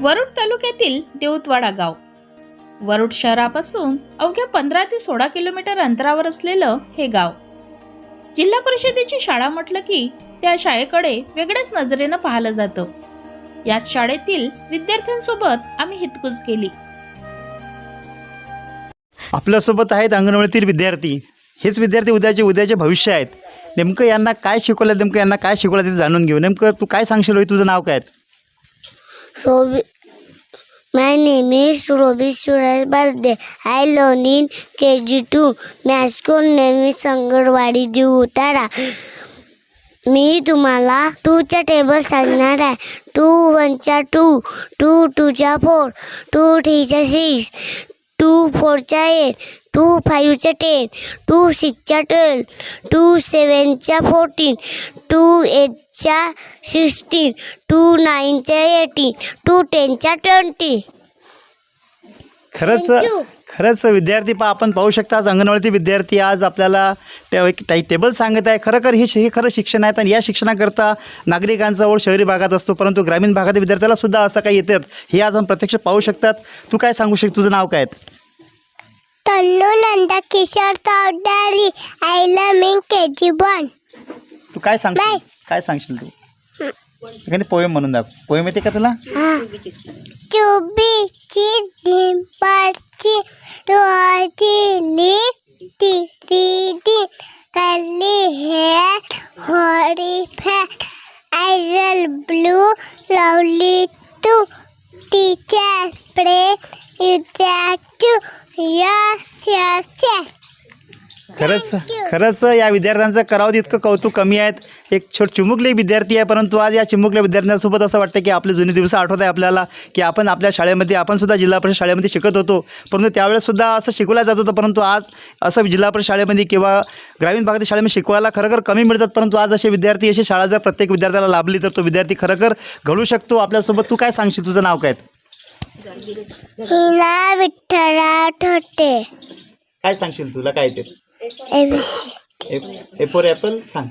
वरुड तालुक्यातील देऊतवाडा गाव. वरुड शहरापासून अवघ्या पंधरा ते सोळा किलोमीटर अंतरावर असलेलं हे गाव. जिल्हा परिषदेची शाळा म्हटलं की त्या शाळेकडे वेगळ्याच नजरेनं पाहिलं जातं. याच शाळेतील विद्यार्थ्यांसोबत आम्ही हितकुज केली. आपल्यासोबत आहेत अंगणवाडीतील विद्यार्थी. हेच विद्यार्थी उद्याचे उद्याचे भविष्य आहेत. नेमकं यांना काय शिकवलं नेमकं यांना काय शिकवलं ते जाणून घेऊ. नेमकं तू काय सांगशील रोहित? तुझं नाव काय आहे? My name is Robi Suraj Barde. I learn in KG2. My school name is देऊ उतारा मी तुम्हाला टूचा टेबल सांगणार आहे. टू वनचा टू टू टूचा फोर टू थ्रीचा सिक्स टू फोरचा एट टू फाईव्हचा टेन टू सिक्सचा ट्वेल्व टू सेवनचा फोर्टीन टू एटचा सिक्स्टीन टू नाईनचा एटीन टू टेनचा ट्वेंटी. खरंच Thank you. खरंच विद्यार्थी पा आपण पाहू शकता आज अंगणवाडीतील विद्यार्थी आज आपल्याला टे एक टाई टेबल सांगत आहे. खरं खर हे शि- हे खरं शिक्षण आहे. आणि या शिक्षणाकरता नागरिकांचा ओढ शहरी भागात असतो परंतु ग्रामीण भागातील विद्यार्थ्याला सुद्धा असं काही येतात. हे आज आपण प्रत्यक्ष पाहू शकतात. तू काय सांगू शकतो तुझं नाव काय आहे? Tallu Nanda Kishor Chaudhari I love K G one. तू काय सांगशील? नाही. काय सांगशील तू? एखादी पोएम म्हणून दाखव. पोएम येते का तुला? Chubby cheeks hairy fat. Blue lovely teacher yes yes yes. खरंच खरंच या विद्यार्थ्यांचं करावं इतकं कौतुक कमी आहेत. एक छोट चिमुकले विद्यार्थी आहे परंतु आज या चिमुकल्या विद्यार्थ्यांसोबत असं वाटतं की आपले जुने दिवस आठवत आहे आपल्याला की आपण आपल्या शाळेमध्ये आपण सुद्धा जिल्हा परिषद शाळेमध्ये शिकत होतो. परंतु त्यावेळेस सुद्धा असं शिकवलं जात होतं परंतु आज असं जिल्हा परिषद शाळेमध्ये किंवा ग्रामीण भागातील शाळेमध्ये शिकवायला खरोखर कमी मिळतात परंतु आज असे विद्यार्थी अशी शाळा जर प्रत्येक विद्यार्थ्याला लाभली तर तो विद्यार्थी खरोखर घडू शकतो. आपल्यासोबत तू काय सांगशील? तुझं नाव काय विठ्ठला ठोटे काय सांगशील तुला? काय ते? ए फॉर ॲपल सांग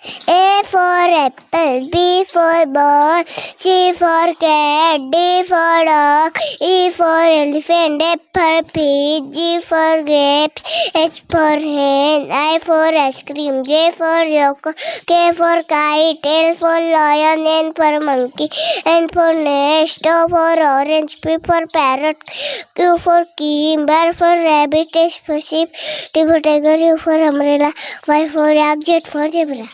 A for apple, B for ball, C for cat, D for dog, E for elephant, F for pig, G for grapes, H for hen, I for ice cream, J for joker, K for kite, L for lion, N for monkey, N for nest, O for orange, P for parrot, Q for key, R for rabbit, S for sheep, T for tiger, U for umbrella, Y for yak, Z for zebra.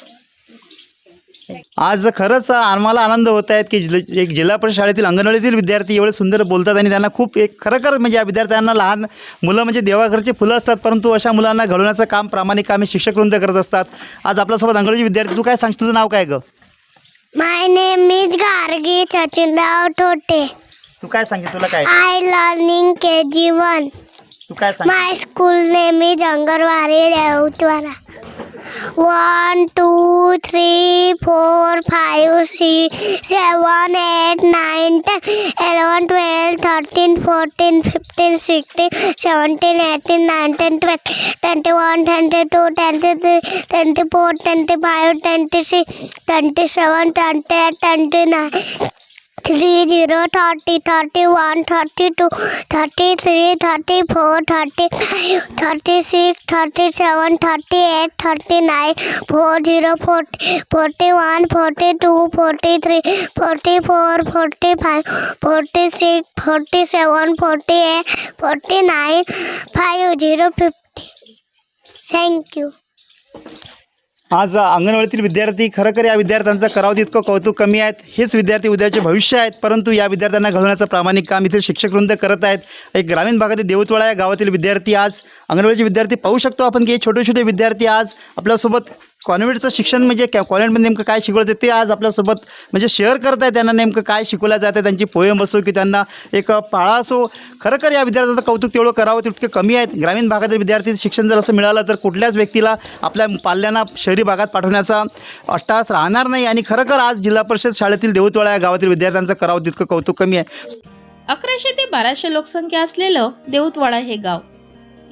आज खरंच आम्हाला आनंद होत आहेत की एक जिल्हा परिषद शाळेतील अंगणवाडीतील विद्यार्थी एवढे सुंदर बोलतात आणि त्यांना खूप एक खरोखर म्हणजे या विद्यार्थ्यांना लहान मुलं म्हणजे देवाघरचे फुलं असतात परंतु अशा मुलांना घडवण्याचं काम प्रामाणिक काम हे शिक्षक वृंद करत असतात. आज आपल्यासोबत अंगणवाडी विद्यार्थी तू काय सांगशील? तुझं नाव काय गं? My name is Gargi Tote. तू काय सांगितलं तुला काय? I learning KG1. काय my school name is anganwadi Revatwada one two three four five six seven eight nine ten eleven twelve thirteen fourteen fifteen sixteen seventeen eighteen nineteen twenty twenty one twenty two twenty three twenty four twenty five twenty six twenty seven twenty eight twenty nine three zero thirty thirty one thirty two thirty three thirty four thirty five thirty six thirty seven thirty eight thirty nine four zero forty forty one forty two forty three forty four forty five forty six forty seven forty eight forty nine five zero fifty thank you आज अंगणवाडीतील विद्यार्थी खरंखर या विद्यार्थ्यांचं करावं इतकं कौतुक कमी आहेत. हेच विद्यार्थी उद्याचे भविष्य आहेत परंतु या विद्यार्थ्यांना घडवण्याचं प्रामाणिक काम इथे शिक्षकवृंद करत आहेत. एक ग्रामीण भागातील देऊतवाडा या गावातील विद्यार्थी आज अंगणवाडीचे विद्यार्थी पाहू शकतो आपण की हे छोटे छोटे विद्यार्थी आज आपल्यासोबत कॉन्व्हेंटचं शिक्षण म्हणजे कॅ कॉन्व्हेंटमध्ये नेमकं काय शिकवलं ते आज आपल्यासोबत म्हणजे शेअर करत आहे त्यांना नेमकं काय शिकवलं जातं त्यांची पोयम असो की त्यांना एक पाळा असो. खरोखर या विद्यार्थ्यांचं कौतुक तेवढं करावं तितकं कमी आहेत ग्रामीण भागातील विद्यार्थी शिक्षण जर असं मिळालं तर कुठल्याच व्यक्तीला आपल्या पाल्यांना शहरी भागात पाठवण्याचा अट्टास राहणार नाही. आणि खरोखर आज जिल्हा परिषद शाळेतील देऊतवाडा या गावातील विद्यार्थ्यांचं करावं तितकं कौतुक कमी आहे. अकराशे ते बाराशे लोकसंख्या असलेलं देऊतवाडा हे गाव.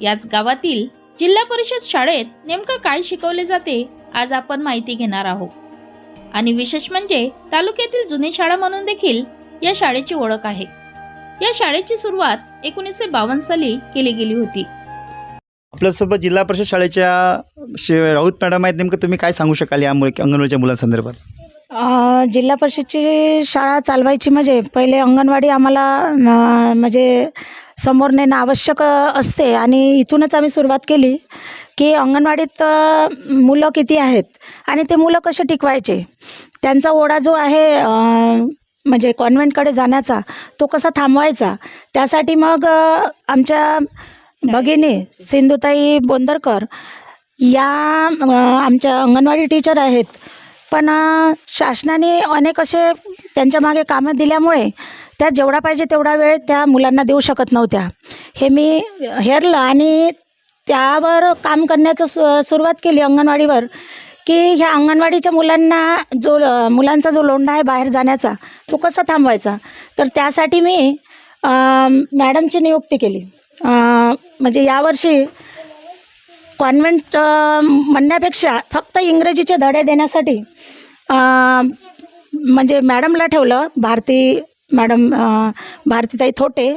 याच गावातील जिल्हा परिषद शाळेत नेमकं काय शिकवले जाते आज आपण माहिती घेणार आहोत. आणि विशेष म्हणजे तालुक्यातील जुनी शाळा म्हणून देखील या शाळेची ओळख आहे. या शाळेची सुरुवात एकोणीसशे बावन्न साली केली गेली होती. आपल्यासोबत जिल्हा परिषद शाळेच्या शे राऊत मॅडम आहेत. नेमकं तुम्ही काय सांगू शकाल या मुल- अंगणवाडीच्या मुलांसंदर्भात? जिल्हा परिषदची शाळा चालवायची म्हणजे पहिले अंगणवाडी आम्हाला म्हणजे समोर नेणं आवश्यक असते. आणि इथूनच आम्ही सुरुवात केली की अंगणवाडीत मुलं किती आहेत आणि ते मुलं कसे टिकवायचे? त्यांचा ओढा जो आहे म्हणजे कॉन्व्हेंटकडे जाण्याचा तो कसा थांबवायचा? त्यासाठी मग आमच्या भगिनी सिंधुताई बोंदरकर या आमच्या अंगणवाडी टीचर आहेत. पण शासनाने अनेक असे त्यांच्या मागे कामं दिल्यामुळे त्या जेवढा पाहिजे तेवढा वेळ त्या मुलांना देऊ शकत नव्हत्या. हे मी हेरलं आणि त्यावर काम करण्याचं सु सुरुवात केली अंगणवाडीवर की ह्या अंगणवाडीच्या मुलांना जो मुलांचा जो लोंढा आहे बाहेर जाण्याचा तो कसा थांबवायचा? तर त्यासाठी मी मॅडमची नियुक्ती केली. म्हणजे यावर्षी कॉन्व्हेंट म्हणण्यापेक्षा फक्त इंग्रजीचे धडे देण्यासाठी म्हणजे मॅडमला ठेवलं भारती मॅडम भारतीताई थोटे.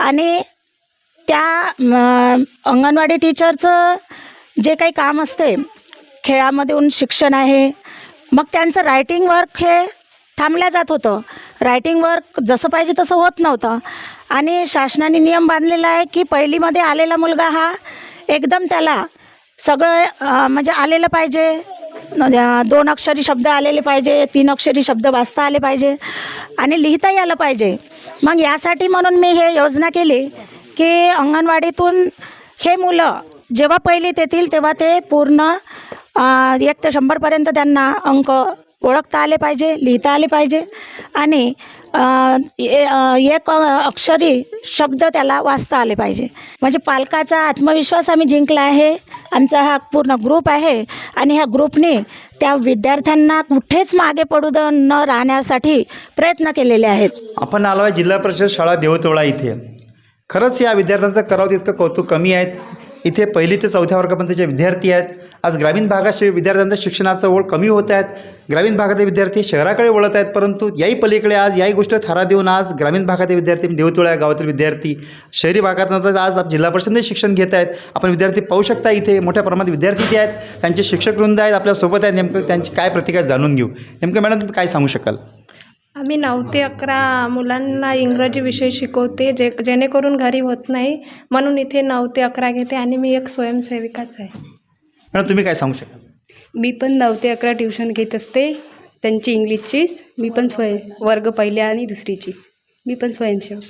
आणि त्या अंगणवाडी टीचरचं जे काही काम असते खेळामधून शिक्षण आहे मग त्यांचं रायटिंग वर्क हे थांबल्या जात होतं. रायटिंग वर्क जसं पाहिजे तसं होत नव्हतं. आणि शासनाने नियम बांधलेला आहे की पहिलीमध्ये आलेला मुलगा हा एकदम त्याला सगळं म्हणजे आलेलं पाहिजे. दोन अक्षरी शब्द आलेले पाहिजे तीन अक्षरी शब्द वाचता आले पाहिजे आणि लिहिताही आलं पाहिजे. मग यासाठी म्हणून मी हे योजना केली की अंगणवाडीतून हे मुलं जेव्हा पहिलीत येतील तेव्हा ते पूर्ण एक ते शंभरपर्यंत त्यांना अंक ओळखता आले पाहिजे लिहिता आले पाहिजे आणि एक अक्षरी शब्द त्याला वाचता आले पाहिजे. म्हणजे पालकाचा आत्मविश्वास आम्ही जिंकला आहे. आमचा हा पूर्ण ग्रुप आहे. आणि ह्या ग्रुपने त्या विद्यार्थ्यांना कुठेच मागे पडू द न राहण्यासाठी प्रयत्न केलेले आहेत. आपण आलो आहे जिल्हा परिषद शाळा देवतोळा इथे. खरंच या विद्यार्थ्यांचं करावं तितकं कौतुक कमी आहेत इथे पहिली ते चौथ्या वर्गापर्यंतचे विद्यार्थी आहेत. आज ग्रामीण भागाशी शि विद्यार्थ्यांचं शिक्षणाचं ओढ कमी होत आहेत. ग्रामीण भागातील विद्यार्थी शहराकडे वळत आहेत परंतु याही पलीकडे आज याही गोष्ट थारा देऊन आज ग्रामीण भागातील विद्यार्थी म्हणजे देवतोळा या गावातील विद्यार्थी शहरी भागात आज आप- जिल्हा परिषदेने शिक्षण घेत आहेत. आपण विद्यार्थी पाहू शकता इथे मोठ्या प्रमाणात विद्यार्थी इथे आहेत त्यांचे शिक्षक वृंद आहेत आपल्यासोबत आहेत. नेमकं त्यांची काय प्रतिक्रिया जाणून घेऊ. नेमकं मॅडम तुम्ही काय सांगू शकाल? आम्ही नऊ ते अकरा मुलांना इंग्रजी विषय शिकवते जे जेणेकरून घरी होत नाही. म्हणून इथे नऊ ते अकरा घेते आणि मी एक स्वयंसेविकाच आहे. मॅडम तुम्ही काय सांगू शकाल? मी पण नऊ ते अकरा ट्युशन घेत असते. त्यांची इंग्लिशचीच. मी पण स्वयं वर्ग पहिल्या आणि दुसरीची. मी पण स्वयंसेवक.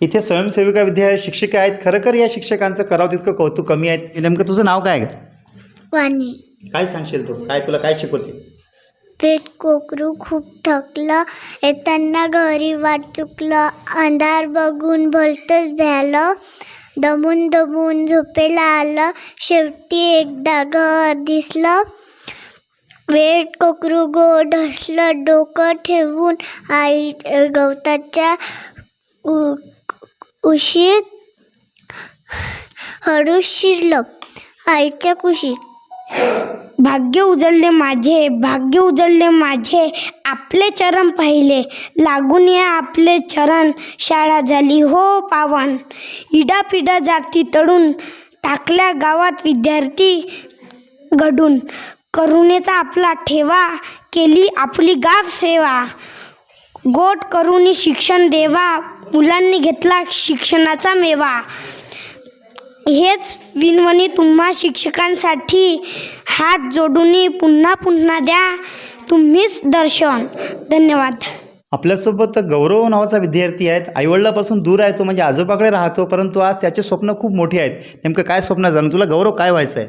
इथे स्वयंसेविका विद्या शिक्षिका आहेत. खरोखर या शिक्षकांचं करावं तितकं कौतुक कमी आहेत नेमकं तुझं नाव काय आहे? वाणी. काय सांगशील तू? काय तुला काय शिकवते? पेट कोकरू खूप थकलं. येताना घरी वाट चुकलं. अंधार बघून भलतंच भ्यालं. दमून दमून झोपेला आलं. शेवटी एकदा घर दिसलं. वेट कोकरू गोड ढसलं डोकं ठेवून आई गवताच्या उ उशीत हळूच शिरलं. आईच्या कुशीत भाग्य उजळले माझे भाग्य उजळले माझे आपले चरण पाहिले. लागून या आपले चरण शाळा झाली. हो पावन इडापिडा जाती तडून टाकल्या गावात विद्यार्थी घडून. करुणेचा आपला ठेवा केली आपली गाव सेवा. गोट करुणी शिक्षण देवा मुलांनी घेतला शिक्षणाचा मेवा. हेच विनवणी तुम्हा शिक्षकांसाठी हात जोडून पुन्हा पुन्हा द्या. तुम्हीच दर्शन. धन्यवाद. आपल्यासोबत गौरव नावाचा विद्यार्थी आहेत. आईवडिलापासून दूर आहे तो म्हणजे आजोबाकडे राहतो परंतु आज त्याचे स्वप्न खूप मोठी आहेत. नेमकं काय स्वप्न जाणून? तुला गौरव काय व्हायचं आहे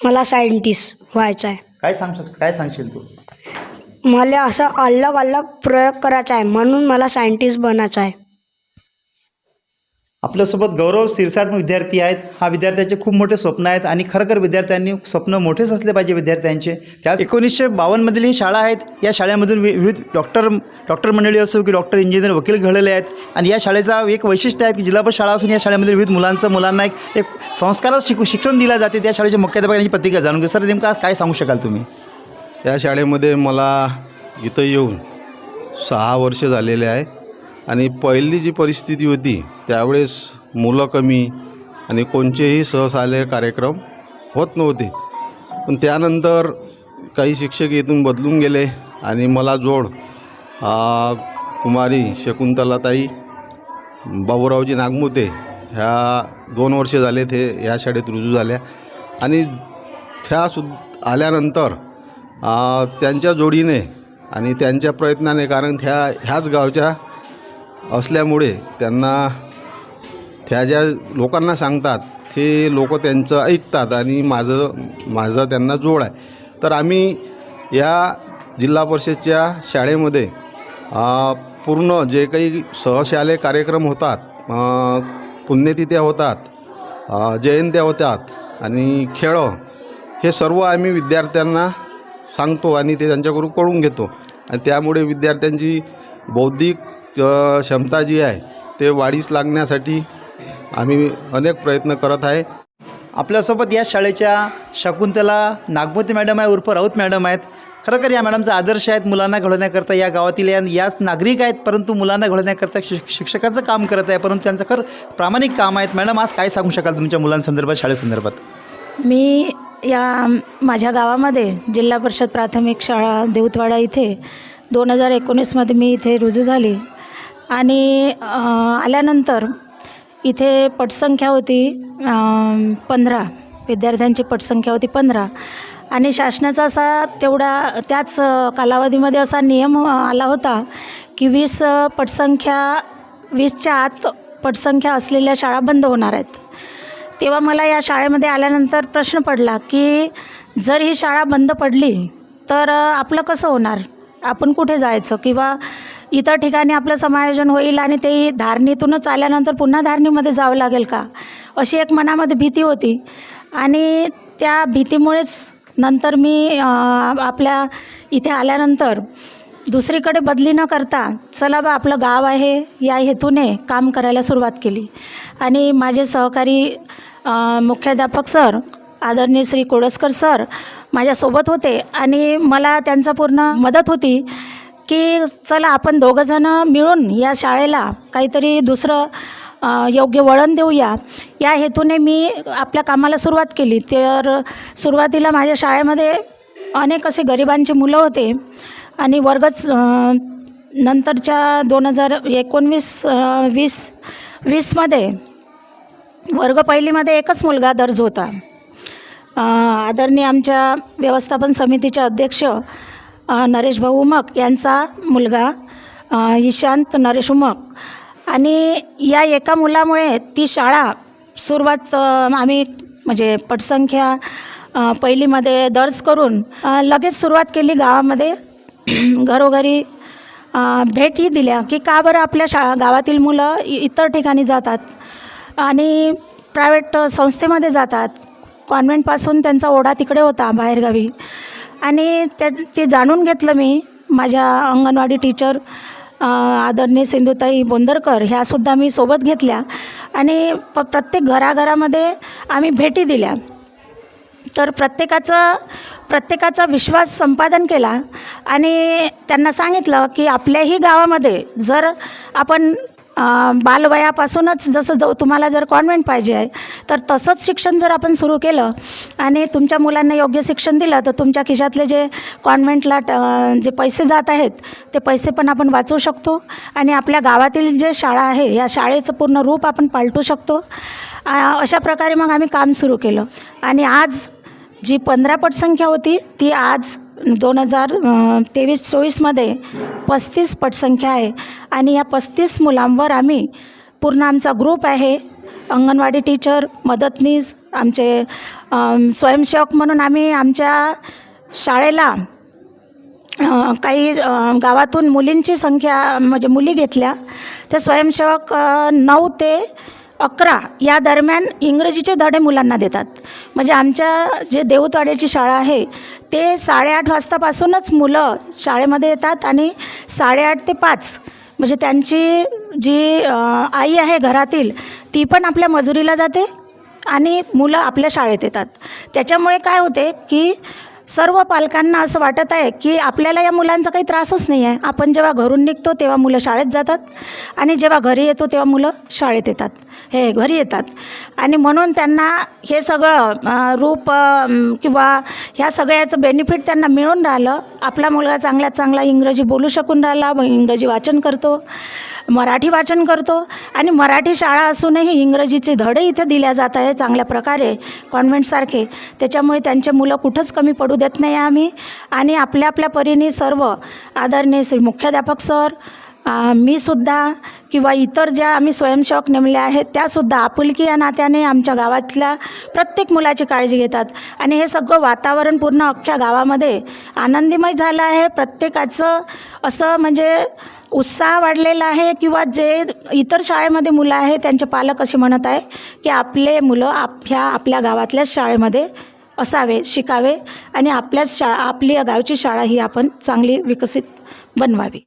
मला सायंटिस्ट व्हायचं आहे. काय सांग काय सांगशील तू? मला असं अलग अलग प्रयोग करायचा आहे म्हणून मला सायंटिस्ट बनायचं आहे. आपल्यासोबत गौरव सिरसाट विद्यार्थी आहेत. हा विद्यार्थ्याचे खूप मोठे स्वप्न आहेत आणि खरोखर विद्यार्थ्यांनी स्वप्न मोठेच असले पाहिजे विद्यार्थ्यांचे. त्याच एकोणीसशे बावन्नमधील ही शाळा आहेत. या शाळेमधून वि विविध डॉक्टर डॉक्टर मंडळी असो की डॉक्टर इंजिनियर वकील घडलेले आहेत. आणि या शाळेचा एक वैशिष्ट्य आहे की जिल्हा शाळा असून या शाळेमध्ये विविध मुलांचं मुलांना एक एक संस्कारच शिकू शिक्षण दिलं जाते. त्या शाळेच्या मुख्याध्यापकांची प्रतिक्रिया जाणून घेऊ. सर नेमका काय सांगू शकाल तुम्ही? या शाळेमध्ये मला इथं येऊन सहा वर्ष झालेले आहे. आणि पहिली जी परिस्थिती होती त्यावेळेस मुलं कमी आणि कोणतेही सहसाले कार्यक्रम होत नव्हते. पण त्यानंतर काही शिक्षक इथून बदलून गेले आणि मला जोड कुमारी शकुंतलाताई बाबूरावजी नागमुते ह्या दोन वर्षे झाले ते ह्या शाळेत रुजू झाल्या. आणि त्या सु आल्यानंतर त्यांच्या जोडीने आणि त्यांच्या प्रयत्नाने कारण त्या ह्याच गावच्या असल्यामुळे त्यांना त्या ज्या लोकांना सांगतात ते लोक त्यांचं ऐकतात आणि माझं माझं त्यांना जोड आहे. तर आम्ही या जिल्हा परिषदच्या शाळेमध्ये पूर्ण जे काही सहशालेय कार्यक्रम होतात पुण्यतिथ्या होतात जयंत्या होतात आणि खेळ हे सर्व आम्ही विद्यार्थ्यांना सांगतो आणि ते त्यांच्याकडून कळून घेतो. आणि त्यामुळे विद्यार्थ्यांची बौद्धिक क्षमता जी आहे ते वाढीस लागण्यासाठी आम्ही अनेक प्रयत्न करत आहे. आपल्यासोबत या शाळेच्या शकुंतला नागमोती मॅडम आहे उर्फ राऊत मॅडम आहेत. खरोखर या मॅडमचा आदर्श आहेत मुलांना घडवण्याकरता या गावातील या याच नागरिक आहेत परंतु मुलांना घडवण्याकरता शिक शिक्षकाचं काम करत आहे परंतु त्यांचं खरं प्रामाणिक काम आहेत. मॅडम आज काय सांगू शकाल तुमच्या मुलांसंदर्भात शाळेसंदर्भात मी या माझ्या गावामध्ये जिल्हा परिषद प्राथमिक शाळा देऊतवाडा इथे दोन हजार एकोणीसमध्ये मी इथे रुजू झाली. आणि आल्यानंतर इथे पटसंख्या होती पंधरा. विद्यार्थ्यांची पटसंख्या होती पंधरा. आणि शासनाचा असा तेवढा त्याच कालावधीमध्ये असा नियम आला होता की वीस पटसंख्या वीसच्या आत पटसंख्या असलेल्या शाळा बंद होणार आहेत. तेव्हा मला या शाळेमध्ये आल्यानंतर प्रश्न पडला की जर ही शाळा बंद पडली तर आपलं कसं होणार? आपण कुठे जायचं? किंवा इतर ठिकाणी आपलं समायोजन होईल आणि ते धारणीतूनच आल्यानंतर पुन्हा धारणीमध्ये जावं लागेल का? अशी एक मनामध्ये भीती होती. आणि त्या भीतीमुळेच नंतर मी आपल्या इथे आल्यानंतर दुसरीकडे बदली न करता चला बा आपलं गाव आहे या हेतूने काम करायला सुरुवात केली. आणि माझे सहकारी मुख्याध्यापक सर आदरणीय श्री कोडसकर सर माझ्यासोबत होते आणि मला त्यांचा पूर्ण मदत होती. की चला आपण दोघंजणं मिळून या शाळेला काहीतरी दुसरं योग्य वळण देऊया. या हेतूने मी आपल्या कामाला सुरुवात केली. तर सुरुवातीला माझ्या शाळेमध्ये अनेक असे गरिबांची मुलं होते आणि वर्गच नंतरच्या दोन हजार एकोणवीस वीस वीसमध्ये वर्ग पहिलीमध्ये एकच मुलगा दर्ज होता. आदरणीय आमच्या व्यवस्थापन समितीचे अध्यक्ष नरेश भाऊ उमक यांचा मुलगा ईशांत नरेश उमक. आणि या एका मुलामुळे ती शाळा सुरुवात आम्ही म्हणजे पटसंख्या पहिलीमध्ये दर्ज करून लगेच सुरुवात केली गावामध्ये. घरोघरी भेटही दिल्या की का बरं आपल्या शा गावातील मुलं इतर ठिकाणी जातात आणि प्रायव्हेट संस्थेमध्ये जातात. कॉन्व्हेंटपासून त्यांचा ओढा तिकडे होता बाहेरगावी. आणि त्या ते जाणून घेतलं मी माझ्या अंगणवाडी टीचर आदरणीय सिंधुताई बोंदरकर ह्यासुद्धा मी सोबत घेतल्या. आणि प प्रत्येक घराघरामध्ये आम्ही भेटी दिल्या. तर प्रत्येकाचं प्रत्येकाचा विश्वास संपादन केला. आणि त्यांना सांगितलं की आपल्याही गावामध्ये जर आपण बालवयापासूनच जसं ज तुम्हाला जर कॉन्व्हेंट पाहिजे आहे तर तसंच शिक्षण जर आपण सुरू केलं आणि तुमच्या मुलांना योग्य शिक्षण दिलं तर तुमच्या खिशातले जे कॉन्व्हेंटला ट- जे पैसे जात आहेत ते पैसे पण आपण वाचवू शकतो. आणि आपल्या गावातील जे शाळा आहे या शाळेचं पूर्ण रूप आपण पालटू शकतो. अशा प्रकारे मग आम्ही काम सुरू केलं. आणि आज जी पंधरा पटसंख्या होती ती आज दोन हजार तेवीस चोवीसमध्ये पस्तीस पटसंख्या आहे. आणि या पस्तीस मुलांवर आम्ही पूर्ण आमचा ग्रुप आहे. अंगणवाडी टीचर मदतनीस आमचे स्वयंसेवक म्हणून आम्ही आमच्या शाळेला काही गावातून मुलींची संख्या म्हणजे मुली घेतल्या. त्या स्वयंसेवक नऊ ते अकरा या दरम्यान इंग्रजीचे धडे मुलांना देतात. म्हणजे आमच्या जे देऊतवाड्याची शाळा आहे ते साडेआठ वाजतापासूनच मुलं शाळेमध्ये येतात आणि साडेआठ ते पाच म्हणजे त्यांची जी आई आहे घरातील ती पण आपल्या मजुरीला जाते आणि मुलं आपल्या शाळेत येतात. त्याच्यामुळे काय होते की सर्व पालकांना असं वाटत आहे की आपल्याला या मुलांचा काही त्रासच नाही आहे. आपण जेव्हा घरून निघतो तेव्हा मुलं शाळेत जातात आणि जेव्हा घरी येतो तेव्हा मुलं शाळेत येतात. हे घरी येतात. आणि म्हणून त्यांना हे सगळं रूप किंवा ह्या सगळ्याचं बेनिफिट त्यांना मिळून राहिलं. आपला मुलगा चांगल्यात चांगला इंग्रजी बोलू शकून राहिला इंग्रजी वाचन करतो मराठी वाचन करतो. आणि मराठी शाळा असूनही इंग्रजीचे धडे इथे दिल्या जात आहे चांगल्या प्रकारे कॉन्व्हेंटसारखे त्याच्यामुळे त्यांचे मुलं कुठंच कमी पडू देत नाही आम्ही. आणि आपल्या आपल्या परीने सर्व आदरणीय श्री मुख्याध्यापक सर मी सुद्धा किंवा इतर ज्या आम्ही स्वयंसेवक नेमल्या आहेत त्यासुद्धा आपुलकी या नात्याने आमच्या गावातल्या प्रत्येक मुलाची काळजी घेतात. आणि हे सगळं वातावरण पूर्ण अख्ख्या गावामध्ये आनंदीमय झालं आहे. प्रत्येकाचं असं म्हणजे उत्साह वाढलेला आहे किंवा जे इतर शाळेमध्ये मुलं आहे त्यांचे पालक असे म्हणत आहे की आपले मुलं आप ह्या आपल्या गावातल्याच शाळेमध्ये असावे शिकावे आणि आपल्याच शाळा आपली गावची शाळा ही आपण चांगली विकसित बनवावी.